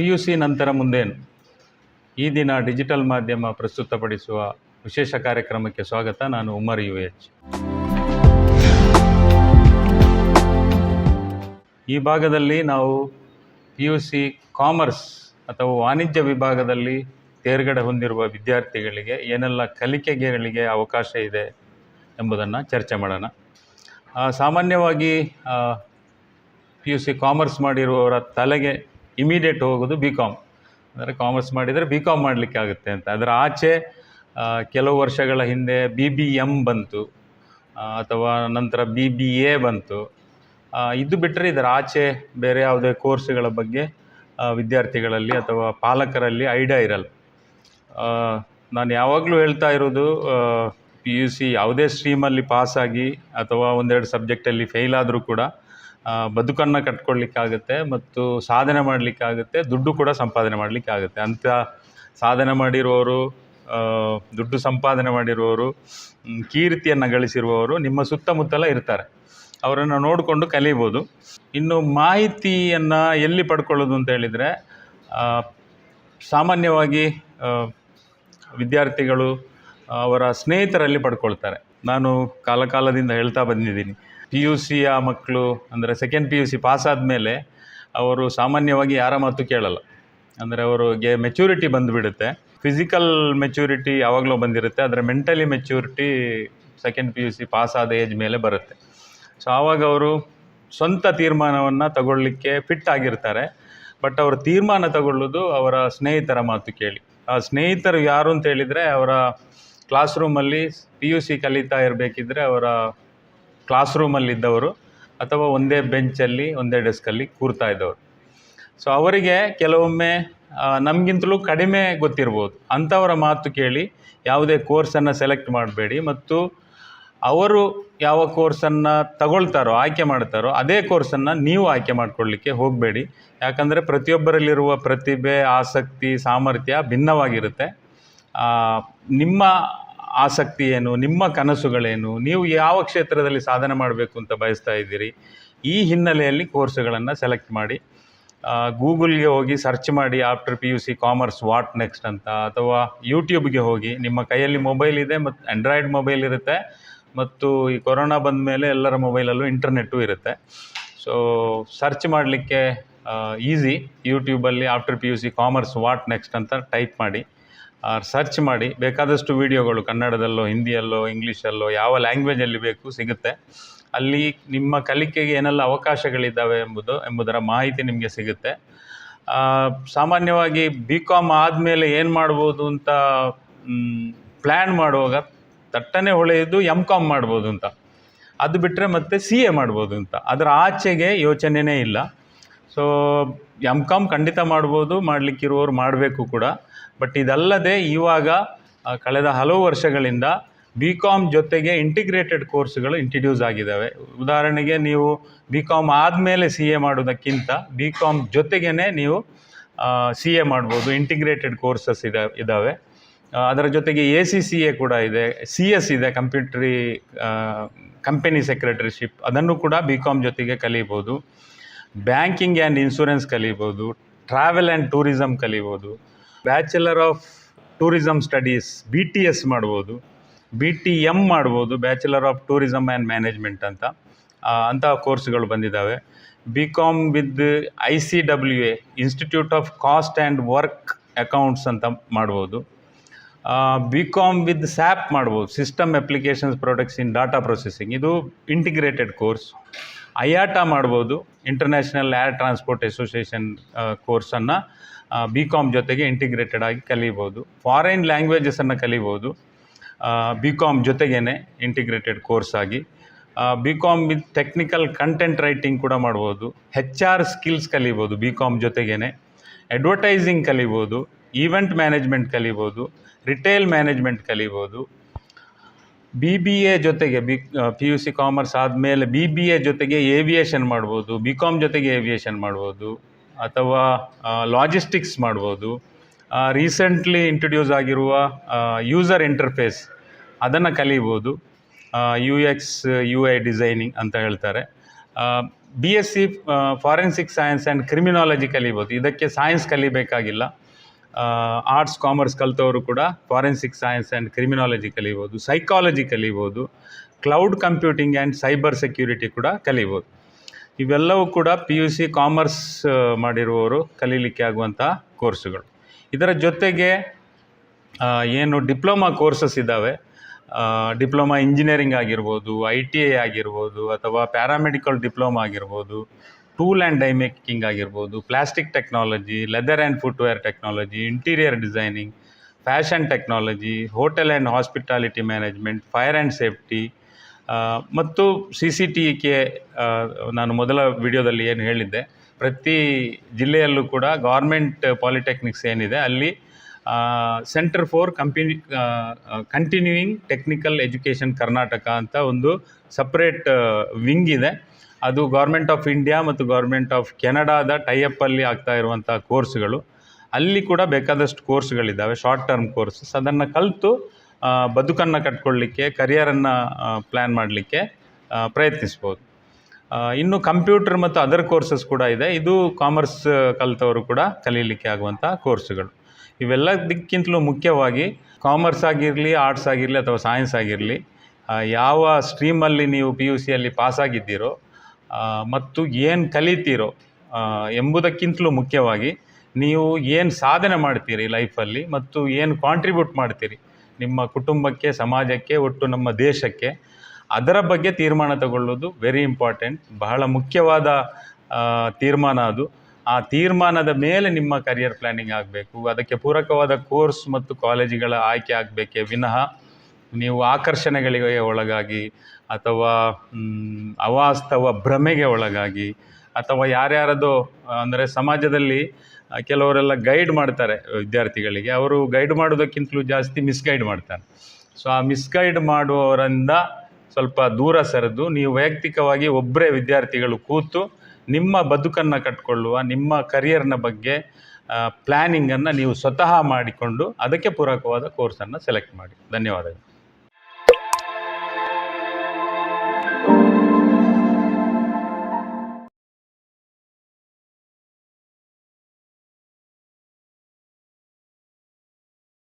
P U C ನಂತರ ಮುಂದೇನು? ಈ ದಿನ ಡಿಜಿಟಲ್ ಮಾಧ್ಯಮ ಪ್ರಸ್ತುತಪಡಿಸುವ ವಿಶೇಷ ಕಾರ್ಯಕ್ರಮಕ್ಕೆ ಸ್ವಾಗತ. ನಾನು ಉಮರ್ ಯು ಎಚ್ ಈ ಭಾಗದಲ್ಲಿ ನಾವು ಪಿ ಯು ಸಿ ಕಾಮರ್ಸ್ ಅಥವಾ ವಾಣಿಜ್ಯ ವಿಭಾಗದಲ್ಲಿ ತೇರ್ಗಡೆ ಹೊಂದಿರುವ ವಿದ್ಯಾರ್ಥಿಗಳಿಗೆ ಏನೆಲ್ಲ ಕಲಿಕೆಗಳಿಗೆ ಅವಕಾಶ ಇದೆ ಎಂಬುದನ್ನು ಚರ್ಚೆ ಮಾಡೋಣ. ಸಾಮಾನ್ಯವಾಗಿ ಪಿ ಯು ಸಿ ಕಾಮರ್ಸ್ ಮಾಡಿರುವವರ ತಲೆಗೆ ಇಮಿಡಿಯೇಟ್ ಹೋಗೋದು ಬಿ ಕಾಮ್ ಅಂದರೆ ಕಾಮರ್ಸ್ ಮಾಡಿದರೆ ಬಿ ಕಾಮ್ ಮಾಡಲಿಕ್ಕೆ ಆಗುತ್ತೆ ಅಂತ. ಅದರ ಆಚೆ ಕೆಲವು ವರ್ಷಗಳ ಹಿಂದೆ ಬಿ ಬಿ ಎಂ ಬಂತು. ಅಥವಾ ನಂತರ ಬಿ ಬಿ ಎ ಬಂತು. ಇದು ಬಿಟ್ಟರೆ ಇದರ ಆಚೆ ಬೇರೆ ಯಾವುದೇ ಕೋರ್ಸ್ಗಳ ಬಗ್ಗೆ ವಿದ್ಯಾರ್ಥಿಗಳಲ್ಲಿ ಅಥವಾ ಪಾಲಕರಲ್ಲಿ ಐಡಿಯಾ ಇರಲ್ಲ. ನಾನು ಯಾವಾಗಲೂ ಹೇಳ್ತಾ ಇರೋದು ಪಿ ಯು ಸಿ ಯಾವುದೇ ಸ್ಟ್ರೀಮಲ್ಲಿ ಪಾಸಾಗಿ ಅಥವಾ ಒಂದೆರಡು ಸಬ್ಜೆಕ್ಟಲ್ಲಿ ಫೇಲ್ ಆದರೂ ಕೂಡ ಬದುಕನ್ನು ಕಟ್ಕೊಳ್ಳಿಕ್ಕಾಗುತ್ತೆ ಮತ್ತು ಸಾಧನೆ ಮಾಡಲಿಕ್ಕಾಗುತ್ತೆ, ದುಡ್ಡು ಕೂಡ ಸಂಪಾದನೆ ಮಾಡಲಿಕ್ಕಾಗುತ್ತೆ. ಅಂಥ ಸಾಧನೆ ಮಾಡಿರುವವರು ದುಡ್ಡು ಸಂಪಾದನೆ ಮಾಡಿರುವವರು ಕೀರ್ತಿಯನ್ನು ಗಳಿಸಿರುವವರು ನಿಮ್ಮ ಸುತ್ತಮುತ್ತಲ ಇರ್ತಾರೆ. ಅವರನ್ನು ನೋಡಿಕೊಂಡು ಕಲಿಬೋದು. ಇನ್ನು ಮಾಹಿತಿಯನ್ನು ಎಲ್ಲಿ ಪಡ್ಕೊಳ್ಳೋದು ಅಂತ ಹೇಳಿದರೆ ಸಾಮಾನ್ಯವಾಗಿ ವಿದ್ಯಾರ್ಥಿಗಳು ಅವರ ಸ್ನೇಹಿತರಲ್ಲಿ ಪಡ್ಕೊಳ್ತಾರೆ. ನಾನು ಕಾಲಕಾಲದಿಂದ ಹೇಳ್ತಾ ಬಂದಿದ್ದೀನಿ. ಪಿ ಯು ಸಿಯ ಮಕ್ಕಳು ಅಂದರೆ second P U C pass ಆದಮೇಲೆ ಅವರು ಸಾಮಾನ್ಯವಾಗಿ ಯಾರ ಮಾತು ಕೇಳಲ್ಲ. ಅಂದರೆ ಅವರಿಗೆ ಮೆಚುರಿಟಿ ಬಂದುಬಿಡುತ್ತೆ. ಫಿಸಿಕಲ್ ಮೆಚುರಿಟಿ ಯಾವಾಗಲೂ ಬಂದಿರುತ್ತೆ. ಆದರೆ mentally maturity second P U C pass ಆದ ಏಜ್ ಮೇಲೆ ಬರುತ್ತೆ. ಸೊ ಆವಾಗ ಅವರು ಸ್ವಂತ ತೀರ್ಮಾನವನ್ನು ತಗೊಳ್ಳಿಕ್ಕೆ ಫಿಟ್ ಆಗಿರ್ತಾರೆ. ಬಟ್ ಅವರು ತೀರ್ಮಾನ ತಗೊಳ್ಳೋದು ಅವರ ಸ್ನೇಹಿತರ ಮಾತು ಕೇಳಿ. ಆ ಸ್ನೇಹಿತರು ಯಾರು ಅಂತ ಹೇಳಿದರೆ ಅವರ ಕ್ಲಾಸ್ ರೂಮಲ್ಲಿ ಪಿ ಯು ಸಿ ಕಲಿತಾ ಇರಬೇಕಿದ್ರೆ ಅವರ ಕ್ಲಾಸ್ ರೂಮಲ್ಲಿದ್ದವರು ಅಥವಾ ಒಂದೇ ಬೆಂಚಲ್ಲಿ, ಒಂದೇ ಡೆಸ್ಕಲ್ಲಿ ಕೂರ್ತಾ ಇದ್ದವರು. ಸೊ, ಅವರಿಗೆ ಕೆಲವೊಮ್ಮೆ ನಮಗಿಂತಲೂ ಕಡಿಮೆ ಗೊತ್ತಿರ್ಬೋದು. ಅಂಥವರ ಮಾತು ಕೇಳಿ ಯಾವುದೇ ಕೋರ್ಸನ್ನು ಸೆಲೆಕ್ಟ್ ಮಾಡಬೇಡಿ ಮತ್ತು ಅವರು ಯಾವ ಕೋರ್ಸನ್ನು ತಗೊಳ್ತಾರೋ, ಆಯ್ಕೆ ಮಾಡ್ತಾರೋ, ಅದೇ ಕೋರ್ಸನ್ನು ನೀವು ಆಯ್ಕೆ ಮಾಡಿಕೊಳ್ಳಿಕ್ಕೆ ಹೋಗಬೇಡಿ. ಯಾಕಂದರೆ ಪ್ರತಿಯೊಬ್ಬರಲ್ಲಿರುವ ಪ್ರತಿಭೆ, ಆಸಕ್ತಿ, ಸಾಮರ್ಥ್ಯ ಭಿನ್ನವಾಗಿರುತ್ತೆ. ನಿಮ್ಮ ಆಸಕ್ತಿ ಏನು ನಿಮ್ಮ ಕನಸುಗಳೇನು, ನೀವು ಯಾವ ಕ್ಷೇತ್ರದಲ್ಲಿ ಸಾಧನೆ ಮಾಡಬೇಕು ಅಂತ ಬಯಸ್ತಾ ಇದ್ದೀರಿ, ಈ ಹಿನ್ನೆಲೆಯಲ್ಲಿ ಕೋರ್ಸ್ಗಳನ್ನು ಸೆಲೆಕ್ಟ್ ಮಾಡಿ ಗೂಗಲ್ಗೆ ಹೋಗಿ ಸರ್ಚ್ ಮಾಡಿ after P U C commerce what next ಅಂತ, ಅಥವಾ ಯೂಟ್ಯೂಬ್ಗೆ ಹೋಗಿ, ನಿಮ್ಮ ಕೈಯಲ್ಲಿ ಮೊಬೈಲ್ ಇದೆ ಮತ್ತು ಆ್ಯಂಡ್ರಾಯ್ಡ್ ಮೊಬೈಲ್ ಇರುತ್ತೆ, ಮತ್ತು ಈ ಕೊರೋನಾ ಬಂದ ಮೇಲೆ ಎಲ್ಲರ ಮೊಬೈಲಲ್ಲೂ ಇಂಟರ್ನೆಟ್ಟು ಇರುತ್ತೆ. ಸೊ ಸರ್ಚ್ ಮಾಡಲಿಕ್ಕೆ ಈಸಿ ಯೂಟ್ಯೂಬಲ್ಲಿ after P U C commerce what next ಅಂತ ಟೈಪ್ ಮಾಡಿ ಸರ್ಚ್ ಮಾಡಿ. ಬೇಕಾದಷ್ಟು ವೀಡಿಯೋಗಳು ಕನ್ನಡದಲ್ಲೋ, ಹಿಂದಿಯಲ್ಲೋ, ಇಂಗ್ಲೀಷಲ್ಲೋ ಯಾವ ಲ್ಯಾಂಗ್ವೇಜಲ್ಲಿ ಬೇಕು ಸಿಗುತ್ತೆ. ಅಲ್ಲಿ ನಿಮ್ಮ ಕಲಿಕೆಗೆ ಏನೆಲ್ಲ ಅವಕಾಶಗಳಿದ್ದಾವೆ ಎಂಬುದು, ಎಂಬುದರ ಮಾಹಿತಿ ನಿಮಗೆ ಸಿಗುತ್ತೆ. ಸಾಮಾನ್ಯವಾಗಿ ಬಿ ಕಾಮ್ ಆದಮೇಲೆ ಏನು ಮಾಡ್ಬೋದು ಅಂತ ಪ್ಲ್ಯಾನ್ ಮಾಡುವಾಗ ತಟ್ಟನೆ ಹೊಳೆಯೋದು ಎಂ ಕಾಮ್ ಮಾಡ್ಬೋದು ಅಂತ. ಅದು ಬಿಟ್ಟರೆ ಮತ್ತೆ ಸಿ ಎ ಮಾಡ್ಬೋದು ಅಂತ. ಅದರ ಆಚೆಗೆ ಯೋಚನೆಯೇ ಇಲ್ಲ. ಸೊ ಎಂ ಕಾಮ್ ಖಂಡಿತ ಮಾಡ್ಬೋದು, ಮಾಡಲಿಕ್ಕಿರುವವರು ಮಾಡಬೇಕು ಕೂಡ. ಬಟ್ ಇದಲ್ಲದೆ ಇವಾಗ ಕಳೆದ ಹಲವು ವರ್ಷಗಳಿಂದ ಬಿ ಕಾಮ್ ಜೊತೆಗೆ ಇಂಟಿಗ್ರೇಟೆಡ್ ಕೋರ್ಸ್ಗಳು ಇಂಟ್ರಡ್ಯೂಸ್ ಆಗಿದ್ದಾವೆ ಉದಾಹರಣೆಗೆ ನೀವು ಬಿ ಕಾಮ್ ಆದಮೇಲೆ ಸಿ ಎ ಮಾಡೋದಕ್ಕಿಂತ ಬಿ ಕಾಮ್ ಜೊತೆಗೇ ನೀವು ಸಿ ಎ ಮಾಡ್ಬೋದು ಇಂಟಿಗ್ರೇಟೆಡ್ ಕೋರ್ಸಸ್ ಇದೆ ಇದ್ದಾವೆ ಅದರ ಜೊತೆಗೆ ಎ ಸಿ ಸಿ ಎ ಕೂಡ ಇದೆ ಸಿ ಎಸ್ ಇದೆ ಕಂಪ್ಯೂಟ್ರಿ ಕಂಪೆನಿ ಸೆಕ್ರೆಟರಿಶಿಪ್ ಅದನ್ನು ಕೂಡ ಬಿ ಕಾಮ್ ಜೊತೆಗೆ ಕಲಿಬೋದು. ಬ್ಯಾಂಕಿಂಗ್ ಆ್ಯಂಡ್ ಇನ್ಶೂರೆನ್ಸ್ ಕಲಿಬೋದು, ಟ್ರಾವೆಲ್ ಆ್ಯಂಡ್ ಟೂರಿಸಮ್ ಕಲಿಬೋದು, bachelor of tourism studies B T S ಮಾಡ್ಬೋದು ಬಿ ಟಿ ಎಂ ಮಾಡ್ಬೋದು, bachelor of tourism and management ಅಂತ ಅಂತಹ ಕೋರ್ಸ್ಗಳು ಬಂದಿದ್ದಾವೆ. B com with I C W A institute of cost and work accounts ಅಂತ ಮಾಡ್ಬೋದು. B com with SAP ಮಾಡ್ಬೋದು system applications products in data processing ಇದು integrated course IATA ಮಾಡ್ಬೋದು. International air transport association ಕೋರ್ಸನ್ನು ಬಿ ಕಾಮ್ ಜೊತೆಗೆ integrated ಆಗಿ ಕಲಿಬೋದು. Foreign ಲ್ಯಾಂಗ್ವೇಜಸನ್ನು ಕಲಿಬೋದು. ಬಿ ಕಾಮ್ ಜೊತೆಗೇ ಇಂಟಿಗ್ರೇಟೆಡ್ ಕೋರ್ಸ್ ಆಗಿ. B com with technical content writing ಕೂಡ ಮಾಡ್ಬೋದು. ಹೆಚ್ ಆರ್ ಸ್ಕಿಲ್ಸ್ ಕಲಿಬೋದು ಬಿ ಕಾಮ್ ಜೊತೆಗೇ ಅಡ್ವರ್ಟೈಸಿಂಗ್ ಕಲಿಬೋದು. ಈವೆಂಟ್ ಮ್ಯಾನೇಜ್ಮೆಂಟ್ ಕಲಿಬೋದು. ರಿಟೇಲ್ ಮ್ಯಾನೇಜ್ಮೆಂಟ್ ಕಲಿಬೋದು. ಬಿ ಬಿ ಎ ಜೊತೆಗೆ B P U C commerce ಆದಮೇಲೆ ಬಿ ಬಿ ಎ ಜೊತೆಗೆ ಏವಿಯೇಷನ್ ಮಾಡ್ಬೋದು ಬಿ ಕಾಮ್ ಜೊತೆಗೆ ಏವಿಯೇಷನ್ ಮಾಡ್ಬೋದು, ಅಥವಾ ಲಾಜಿಸ್ಟಿಕ್ಸ್ ಮಾಡ್ಬೋದು. ರೀಸೆಂಟ್ಲಿ ಇಂಟ್ರಡ್ಯೂಸ್ ಆಗಿರುವ ಯೂಸರ್ ಇಂಟರ್ಫೇಸ್ ಅದನ್ನು ಕಲಿಬೋದು. U X U I designing ಅಂತ ಹೇಳ್ತಾರೆ. B S C forensic science and criminology ಕಲಿಬೋದು. ಇದಕ್ಕೆ ಸೈನ್ಸ್ ಕಲಿಬೇಕಾಗಿಲ್ಲ. ಆರ್ಟ್ಸ್ ಕಾಮರ್ಸ್ ಕಲಿತವರು ಕೂಡ ಫಾರೆನ್ಸಿಕ್ ಸೈನ್ಸ್ ಆ್ಯಂಡ್ ಕ್ರಿಮಿನಾಲಜಿ ಕಲಿಬೋದು ಸೈಕಾಲಜಿ ಕಲಿಬೋದು cloud computing and cyber security ಕೂಡ ಕಲಿಬೋದು. ಇವೆಲ್ಲವೂ ಕೂಡ ಪಿ ಯು ಸಿ ಕಾಮರ್ಸ್ ಮಾಡಿರುವವರು ಕಲೀಲಿಕ್ಕೆ ಆಗುವಂಥ ಕೋರ್ಸುಗಳು ಇದರ ಜೊತೆಗೆ ಏನು ಡಿಪ್ಲೊಮಾ ಕೋರ್ಸಸ್ ಇದ್ದಾವೆ. ಡಿಪ್ಲೊಮಾ ಇಂಜಿನಿಯರಿಂಗ್ ಆಗಿರ್ಬೋದು ಐ ಟಿ ಐ ಆಗಿರ್ಬೋದು, ಅಥವಾ ಪ್ಯಾರಾಮೆಡಿಕಲ್ ಡಿಪ್ಲೊಮಾ ಆಗಿರ್ಬೋದು ಟೂಲ್ ಆ್ಯಂಡ್ ಡೈ ಮೇಕಿಂಗ್ ಆಗಿರ್ಬೋದು plastic technology leather and footwear technology interior designing fashion technology hotel and hospitality management fire and safety ಮತ್ತು ಸಿ ಸಿ ಟಿ ಕೆ ನಾನು ಮೊದಲ ವಿಡಿಯೋದಲ್ಲಿ ಏನು ಹೇಳಿದ್ದೆ, ಪ್ರತಿ ಜಿಲ್ಲೆಯಲ್ಲೂ ಕೂಡ ಗೌರ್ಮೆಂಟ್ ಪಾಲಿಟೆಕ್ನಿಕ್ಸ್ ಏನಿದೆ, ಅಲ್ಲಿ centre for company continuing technical education Karnataka ಅಂತ ಒಂದು ಸಪ್ರೇಟ್ ವಿಂಗ್ ಇದೆ. ಅದು ಗೌರ್ಮೆಂಟ್ ಆಫ್ ಇಂಡಿಯಾ ಮತ್ತು ಗೌರ್ಮೆಂಟ್ ಆಫ್ ಕೆನಡಾದ ಟೈಅಪ್ಪಲ್ಲಿ ಆಗ್ತಾ ಇರುವಂಥ ಕೋರ್ಸ್ಗಳು ಅಲ್ಲಿ ಕೂಡ ಬೇಕಾದಷ್ಟು ಕೋರ್ಸ್ಗಳಿದ್ದಾವೆ ಶಾರ್ಟ್ ಟರ್ಮ್ ಕೋರ್ಸಸ್ ಅದನ್ನು ಕಲಿತು ಬದುಕನ್ನು ಕಟ್ಕೊಳ್ಳಿಕ್ಕೆ ಕರಿಯರನ್ನು ಪ್ಲ್ಯಾನ್ ಮಾಡಲಿಕ್ಕೆ ಪ್ರಯತ್ನಿಸ್ಬೋದು. ಇನ್ನು ಕಂಪ್ಯೂಟರ್ ಮತ್ತು ಅದರ್ ಕೋರ್ಸಸ್ ಕೂಡ ಇದೆ. ಇದು ಕಾಮರ್ಸ್ ಕಲಿತವರು ಕೂಡ ಕಲೀಲಿಕ್ಕೆ ಆಗುವಂಥ ಕೋರ್ಸುಗಳು ಇವೆಲ್ಲದಕ್ಕಿಂತಲೂ ಮುಖ್ಯವಾಗಿ ಕಾಮರ್ಸ್ ಆಗಿರಲಿ ಆರ್ಟ್ಸ್ ಆಗಿರಲಿ ಅಥವಾ ಸೈನ್ಸ್ ಆಗಿರಲಿ ಯಾವ ಸ್ಟ್ರೀಮಲ್ಲಿ ನೀವು ಪಿ ಯು ಸಿಯಲ್ಲಿ ಪಾಸಾಗಿದ್ದೀರೋ ಮತ್ತು ಏನು ಕಲಿತೀರೋ ಎಂಬುದಕ್ಕಿಂತಲೂ ಮುಖ್ಯವಾಗಿ ನೀವು ಏನು ಸಾಧನೆ ಮಾಡ್ತೀರಿ ಲೈಫಲ್ಲಿ ಮತ್ತು ಏನು ಕಾಂಟ್ರಿಬ್ಯೂಟ್ ಮಾಡ್ತೀರಿ ನಿಮ್ಮ ಕುಟುಂಬಕ್ಕೆ, ಸಮಾಜಕ್ಕೆ, ಒಟ್ಟು ನಮ್ಮ ದೇಶಕ್ಕೆ, ಅದರ ಬಗ್ಗೆ ತೀರ್ಮಾನ ತಗೊಳ್ಳೋದು ವೆರಿ ಇಂಪಾರ್ಟೆಂಟ್ ಬಹಳ ಮುಖ್ಯವಾದ ತೀರ್ಮಾನ ಅದು. ಆ ತೀರ್ಮಾನದ ಮೇಲೆ ನಿಮ್ಮ ಕರಿಯರ್ ಪ್ಲ್ಯಾನಿಂಗ್ ಆಗಬೇಕು, ಅದಕ್ಕೆ ಪೂರಕವಾದ ಕೋರ್ಸ್ ಮತ್ತು ಕಾಲೇಜುಗಳ ಆಯ್ಕೆ ಆಗಬೇಕೇ ವಿನಃ ನೀವು ಆಕರ್ಷಣೆಗಳಿಗೆ ಒಳಗಾಗಿ ಅಥವಾ ಅವಾಸ್ತವ ಭ್ರಮೆಗೆ ಒಳಗಾಗಿ ಅಥವಾ ಯಾರ್ಯಾರದೋ, ಅಂದರೆ ಸಮಾಜದಲ್ಲಿ ಕೆಲವರೆಲ್ಲ ಗೈಡ್ ಮಾಡ್ತಾರೆ ವಿದ್ಯಾರ್ಥಿಗಳಿಗೆ. ಅವರು ಗೈಡ್ ಮಾಡೋದಕ್ಕಿಂತಲೂ ಜಾಸ್ತಿ ಮಿಸ್ಗೈಡ್ ಮಾಡ್ತಾರೆ. ಸೊ, ಆ ಮಿಸ್ಗೈಡ್ ಮಾಡುವವರಿಂದ ಸ್ವಲ್ಪ ದೂರ ಸರಿದು ನೀವು ವೈಯಕ್ತಿಕವಾಗಿ ಒಬ್ಬರೇ ವಿದ್ಯಾರ್ಥಿಗಳು ಕೂತು ನಿಮ್ಮ ಬದುಕನ್ನು ಕಟ್ಕೊಳ್ಳುವ, ನಿಮ್ಮ ಕರಿಯರ್ನ ಬಗ್ಗೆ ಪ್ಲ್ಯಾನಿಂಗನ್ನು ನೀವು ಸ್ವತಃ ಮಾಡಿಕೊಂಡು ಅದಕ್ಕೆ ಪೂರಕವಾದ ಕೋರ್ಸನ್ನು ಸೆಲೆಕ್ಟ್ ಮಾಡಿ. ಧನ್ಯವಾದಗಳು.